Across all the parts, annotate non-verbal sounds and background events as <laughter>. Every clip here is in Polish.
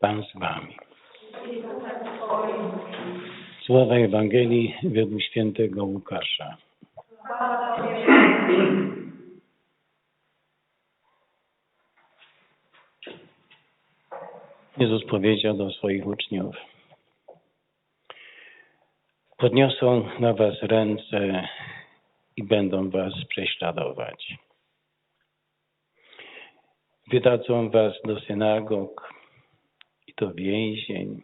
Pan z wami. Słowa Ewangelii według świętego Łukasza. Jezus powiedział do swoich uczniów: Podniosą na was ręce i będą was prześladować. Wydadzą was do synagog do więzień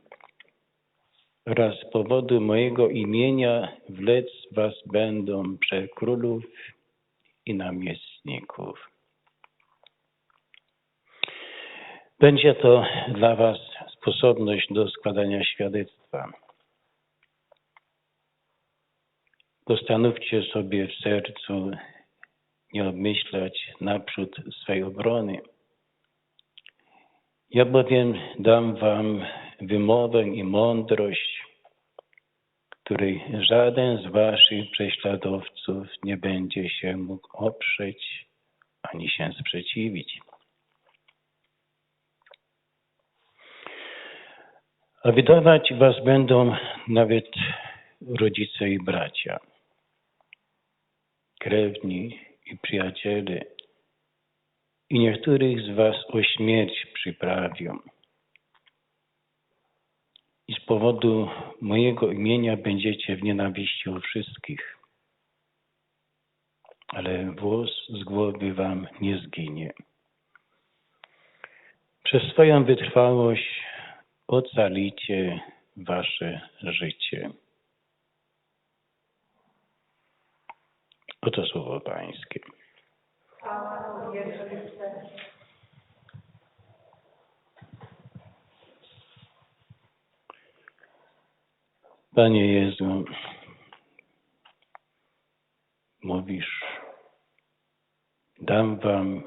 oraz z powodu mojego imienia wlec was będą przed królów i namiestników. Będzie to dla was sposobność do składania świadectwa. Postanówcie sobie w sercu nie obmyślać naprzód swej obrony. Ja bowiem dam wam wymowę i mądrość, której żaden z waszych prześladowców nie będzie się mógł oprzeć ani się sprzeciwić. A wydawać was będą nawet rodzice i bracia, krewni i przyjaciele, i niektórych z was o śmierć przyprawią. I z powodu mojego imienia będziecie w nienawiści u wszystkich, ale włos z głowy wam nie zginie. Przez swoją wytrwałość ocalicie wasze życie. Oto słowo Pańskie. Panie Jezu, mówisz, dam wam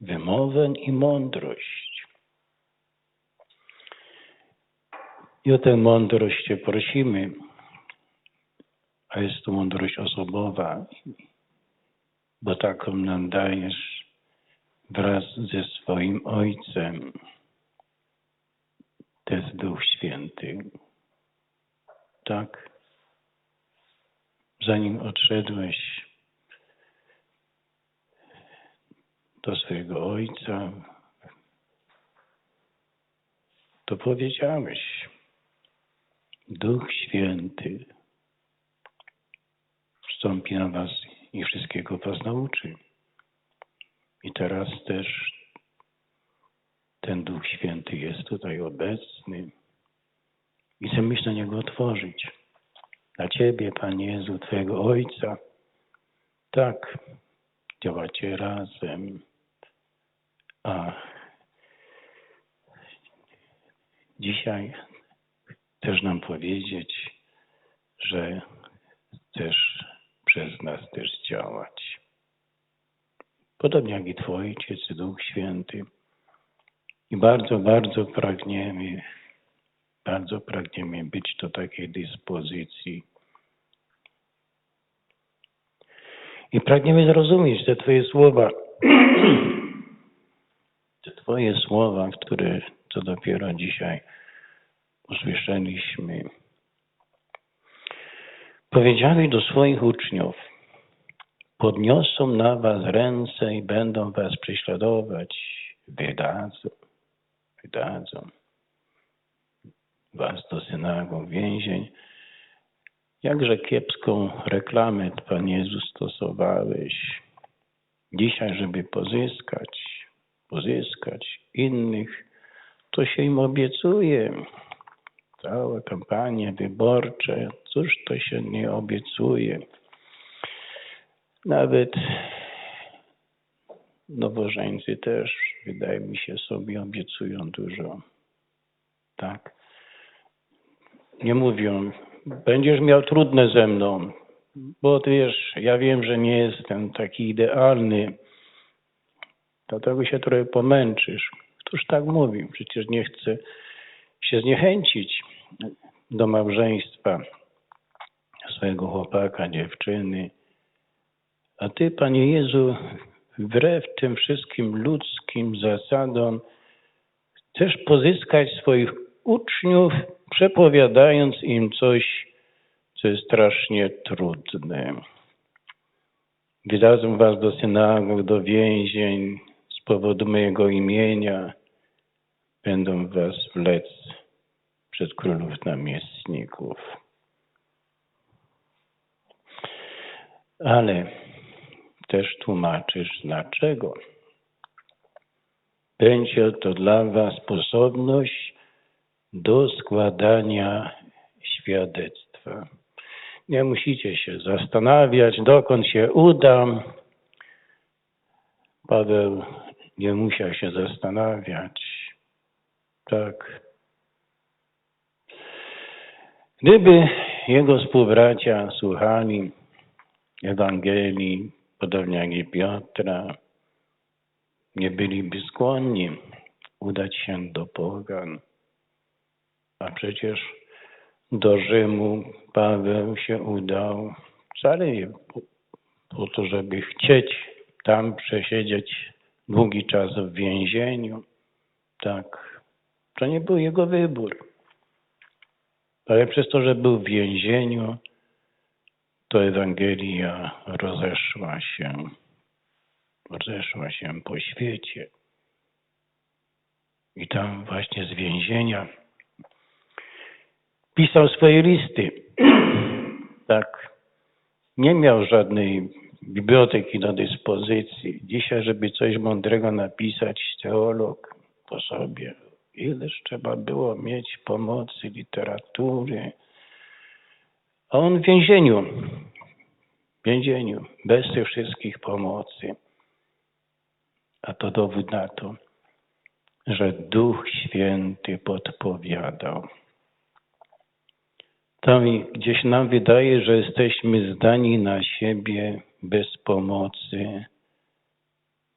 wymowę i mądrość. I o tę mądrość Cię prosimy, a jest to mądrość osobowa, bo taką nam dajesz wraz ze swoim Ojcem. To jest Duch Święty. Tak? Zanim odszedłeś do swojego Ojca, to powiedziałeś, Duch Święty wstąpi na was i wszystkiego was nauczy. I teraz też ten Duch Święty jest tutaj obecny i chcę myśl na Niego otworzyć. Dla Ciebie, Panie Jezu, Twojego Ojca. Tak, działacie razem. A dzisiaj chcesz nam powiedzieć, że chcesz przez nas też działać. Podobnie jak i Twój Ojciec, Duch Święty. I bardzo, bardzo pragniemy, bardzo pragniemy być do takiej dyspozycji. I pragniemy zrozumieć te Twoje słowa, <clears throat> te Twoje słowa, które co dopiero dzisiaj usłyszeliśmy. Powiedziałeś do swoich uczniów, podniosą na was ręce i będą was prześladować, wydadzą, wydadzą was do synagog, więzień. Jakże kiepską reklamę Pan Jezus stosowałeś dzisiaj, żeby pozyskać, pozyskać innych, to się im obiecuje. Całe kampanie wyborcze, cóż to się nie obiecuje. Nawet nowożeńcy też, wydaje mi się, sobie obiecują dużo. Tak. Nie mówią, będziesz miał trudne ze mną, bo ty wiesz, ja wiem, że nie jestem taki idealny, dlatego się trochę pomęczysz. Któż tak mówi? Przecież nie chce się zniechęcić do małżeństwa swojego chłopaka, dziewczyny. A Ty, Panie Jezu, wbrew tym wszystkim ludzkim zasadom Chcesz pozyskać swoich uczniów, przepowiadając im coś, co jest strasznie trudne. Wydadzą was do synagog, do więzień z powodu mojego imienia. Będą was wlec przed królów namiestników. Ale też tłumaczysz dlaczego. Będzie to dla was sposobność do składania świadectwa. Nie musicie się zastanawiać, dokąd się udam. Paweł nie musiał się zastanawiać. Tak. Gdyby jego współbracia słuchali Ewangelii, podobnie jak i Piotra, nie byliby skłonni udać się do pogan. A przecież do Rzymu Paweł się udał wcale nie po, po to, żeby chcieć tam przesiedzieć długi czas w więzieniu. Tak, to nie był jego wybór. Ale przez to, że był w więzieniu, to Ewangelia rozeszła się, rozeszła się po świecie. I tam właśnie z więzienia pisał swoje listy. <clears throat> tak. Nie miał żadnej biblioteki do dyspozycji. Dzisiaj, żeby coś mądrego napisać, teolog po sobie, ileż trzeba było mieć pomocy, literatury. A on w więzieniu, w więzieniu, bez tych wszystkich pomocy. A to dowód na to, że Duch Święty podpowiadał. To mi gdzieś nam wydaje, że jesteśmy zdani na siebie bez pomocy,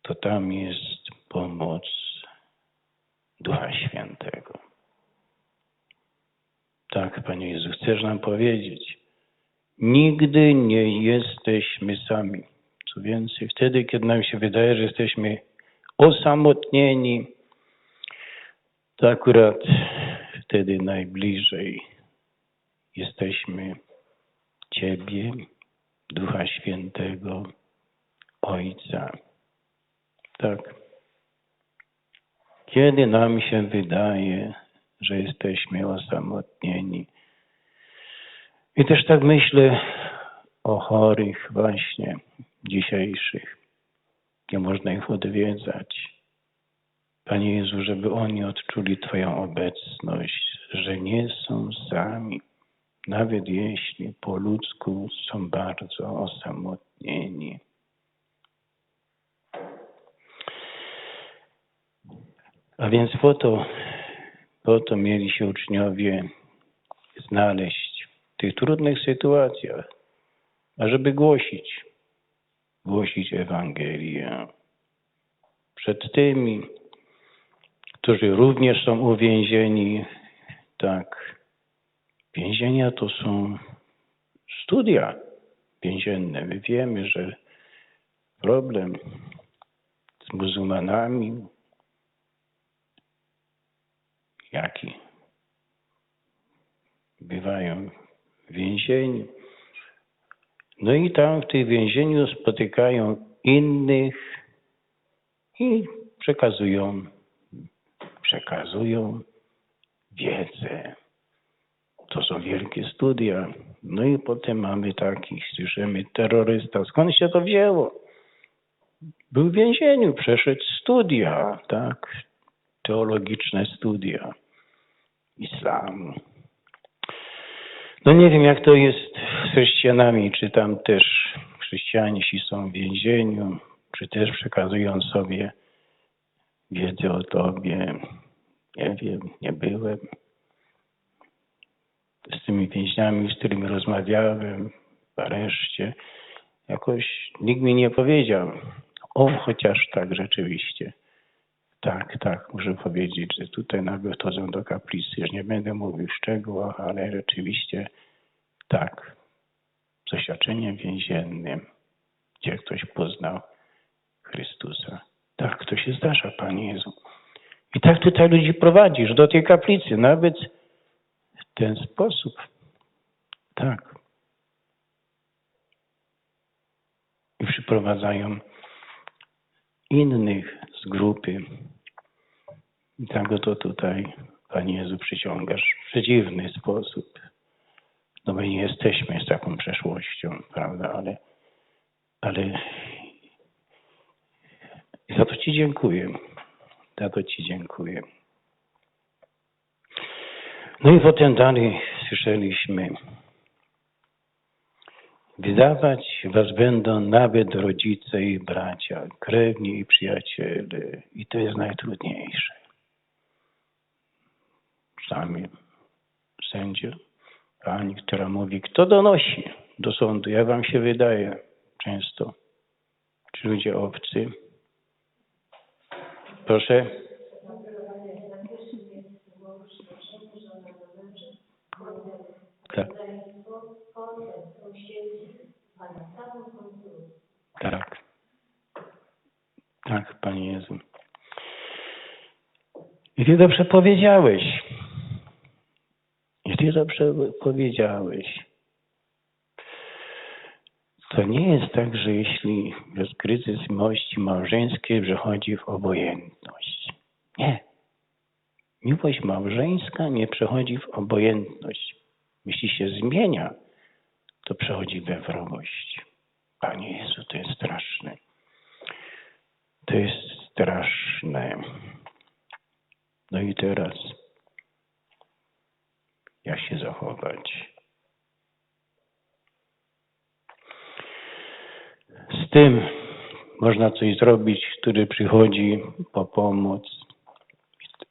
to tam jest pomoc Ducha Świętego. Tak, Panie Jezu, chcesz nam powiedzieć, nigdy nie jesteśmy sami. Co więcej, wtedy, kiedy nam się wydaje, że jesteśmy osamotnieni, to akurat wtedy najbliżej jesteśmy Ciebie, Ducha Świętego, Ojca. Tak. Kiedy nam się wydaje, że jesteśmy osamotnieni. I też tak myślę o chorych właśnie dzisiejszych. Nie można ich odwiedzać. Panie Jezu, żeby oni odczuli Twoją obecność, że nie są sami nawet jeśli po ludzku są bardzo osamotnieni. A więc po to, po to mieli się uczniowie znaleźć w tych trudnych sytuacjach, ażeby głosić, głosić Ewangelię przed tymi, którzy również są uwięzieni, tak, Więzienia to są studia więzienne. My wiemy, że problem z muzułmanami, jaki bywają w więzieniu. No i tam w tym więzieniu spotykają innych i przekazują, przekazują wiedzę. To są wielkie studia. No i potem mamy takich, słyszymy, terrorysta. Skąd się to wzięło? Był w więzieniu, przeszedł studia, tak, teologiczne studia islamu. No nie wiem, jak to jest z chrześcijanami, czy tam też chrześcijanie, są w więzieniu, czy też przekazują sobie wiedzę o Tobie. Nie wiem, nie byłem z tymi więźniami, z którymi rozmawiałem w areszcie, jakoś nikt mi nie powiedział. O, chociaż tak rzeczywiście. Tak, tak, muszę powiedzieć, że tutaj nagle wchodzę do kaplicy. Już nie będę mówił w szczegółach, ale rzeczywiście tak. Z doświadczeniem więziennym, gdzie ktoś poznał Chrystusa. Tak, to się zdarza, Panie Jezu. I tak tutaj ludzi prowadzisz do tej kaplicy, nawet ten sposób. Tak. I przyprowadzają innych z grupy. I tak to tutaj, Panie Jezu, przyciągasz w przeciwny sposób. No my nie jesteśmy z taką przeszłością, prawda, ale, ale za to Ci dziękuję. Za to Ci dziękuję. No i potem dalej słyszeliśmy. Wydawać was będą nawet rodzice i bracia, krewni i przyjaciele. I to jest najtrudniejsze. Sami sędzia, pani, która mówi, kto donosi do sądu? Jak wam się wydaje często? Czy ludzie obcy? Proszę. Tak. Tak. Tak, Panie Jezu. I Ty dobrze powiedziałeś. I Ty dobrze powiedziałeś. To nie jest tak, że jeśli jest kryzys miłości małżeńskiej, przechodzi w obojętność. Nie. Miłość małżeńska nie przechodzi w obojętność. Jeśli się zmienia, to przechodzi we wrogość. Panie Jezu, to jest straszne. To jest straszne. No i teraz, jak się zachować? Z tym można coś zrobić, który przychodzi po pomoc.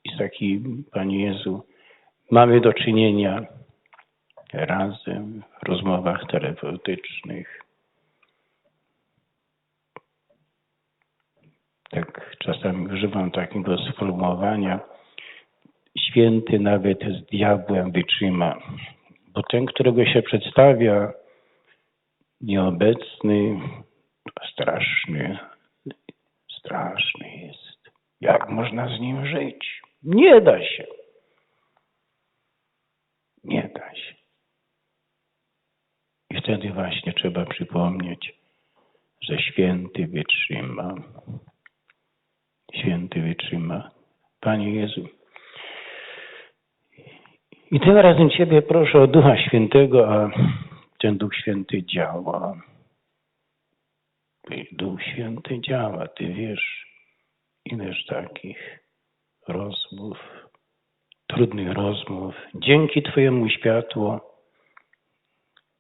I z takim, Panie Jezu, mamy do czynienia razem w rozmowach terapeutycznych. Tak czasami używam takiego sformułowania. Święty nawet z diabłem wytrzyma, bo ten, którego się przedstawia, nieobecny, straszny, straszny jest. Jak można z nim żyć? Nie da się. Nie da się. I wtedy właśnie trzeba przypomnieć, że święty wytrzyma. Święty wytrzyma. Panie Jezu. I tym razem Ciebie proszę o Ducha Świętego, a ten Duch Święty działa. Duch Święty działa. Ty wiesz, ileż takich rozmów, trudnych rozmów, dzięki Twojemu światło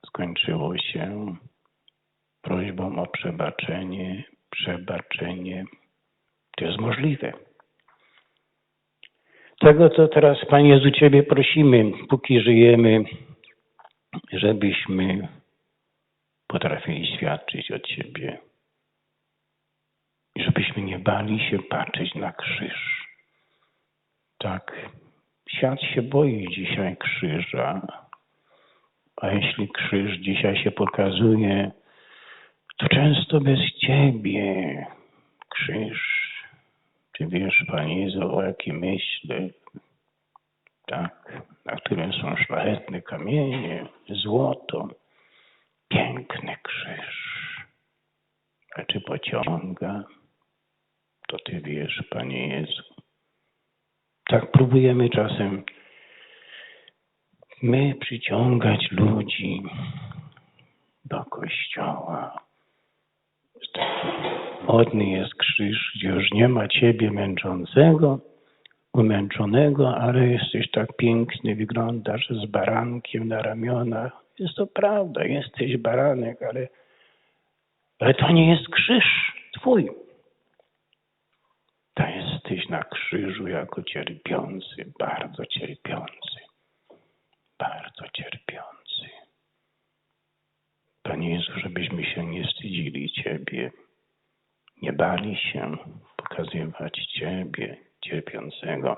skończyło się prośbą o przebaczenie, przebaczenie. To jest możliwe. Tego, co teraz, Panie Jezu, Ciebie prosimy, póki żyjemy, żebyśmy potrafili świadczyć od Ciebie. I żebyśmy nie bali się patrzeć na krzyż. Tak, świat się boi dzisiaj krzyża. A jeśli krzyż dzisiaj się pokazuje, to często bez Ciebie. Krzyż, Ty wiesz, Panie Jezu, o jakim myślę, tak, na którym są szlachetne kamienie, złoto, piękny krzyż. A czy pociąga? To Ty wiesz, Panie Jezu. Tak próbujemy czasem my przyciągać ludzi do kościoła. Modny jest krzyż, gdzie już nie ma Ciebie męczącego, umęczonego, ale jesteś tak piękny, wyglądasz z barankiem na ramionach. Jest to prawda, jesteś baranek, ale, ale to nie jest krzyż Twój. To jesteś na krzyżu jako cierpiący, bardzo cierpiący, bardzo cierpiący. Panie Jezu, żebyśmy się nie wstydzili Ciebie, nie bali się pokazywać Ciebie cierpiącego.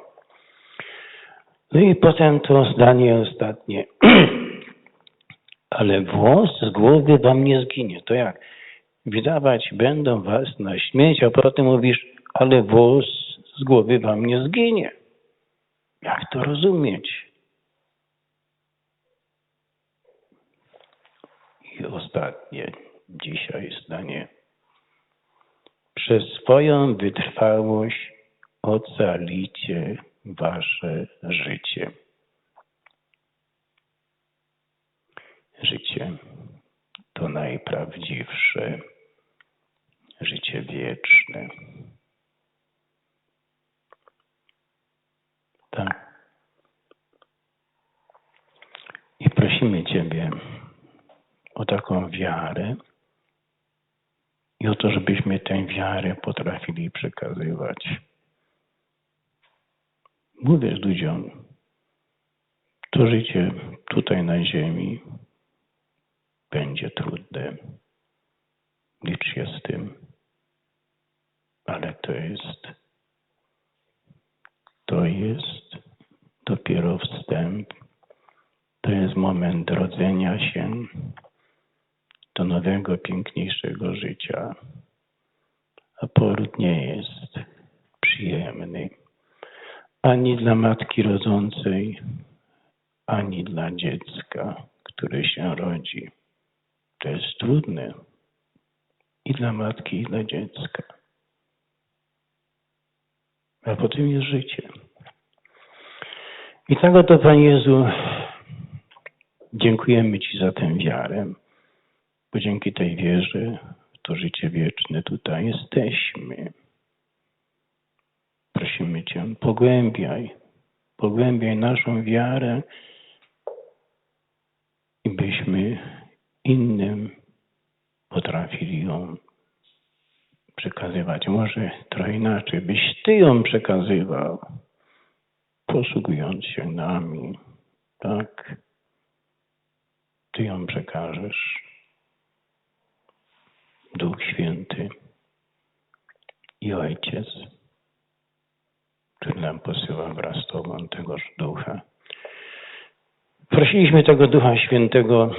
No i potem to zdanie ostatnie. <clears throat> Ale włos z głowy wam nie zginie. To jak? Wydawać będą was na śmierć, a potem mówisz, ale włos z głowy wam nie zginie. Jak to rozumieć? I ostatnie dzisiaj zdanie. Przez swoją wytrwałość ocalicie wasze życie. Życie to najprawdziwsze życie wieczne. Tak. I prosimy Ciebie o taką wiarę i o to, żebyśmy tę wiarę potrafili przekazywać. Mówisz ludziom, to życie tutaj na ziemi będzie trudne. Licz się z tym. Ale to jest, to jest dopiero wstęp. To jest moment rodzenia się do nowego, piękniejszego życia. A poród nie jest przyjemny ani dla matki rodzącej, ani dla dziecka, które się rodzi. To jest trudne i dla matki, i dla dziecka. A potem jest życie. I tak oto, Panie Jezu, dziękujemy Ci za tę wiarę, bo dzięki tej wierze w to życie wieczne tutaj jesteśmy. Prosimy Cię, pogłębiaj, pogłębiaj naszą wiarę i byśmy innym potrafili ją przekazywać. Może trochę inaczej, byś Ty ją przekazywał, posługując się nami. Tak, Ty ją przekażesz. Duch Święty i Ojciec, który nam posyła wraz z Tobą tegoż Ducha. Prosiliśmy tego Ducha Świętego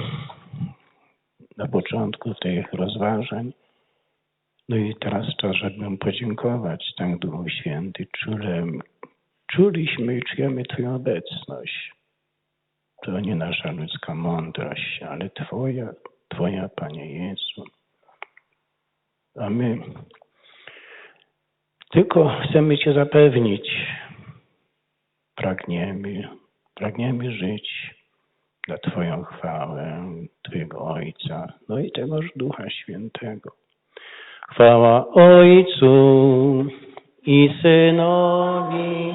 na początku tych rozważań. No i teraz czas, żebym podziękować tak Duchu Święty. Czule, czuliśmy i czujemy Twoją obecność. To nie nasza ludzka mądrość, ale Twoja, Twoja, Panie Jezu. A my tylko chcemy Cię zapewnić. Pragniemy, pragniemy żyć dla Twoją chwałę, Twojego Ojca, no i tegoż Ducha Świętego. Chwała Ojcu i Synowi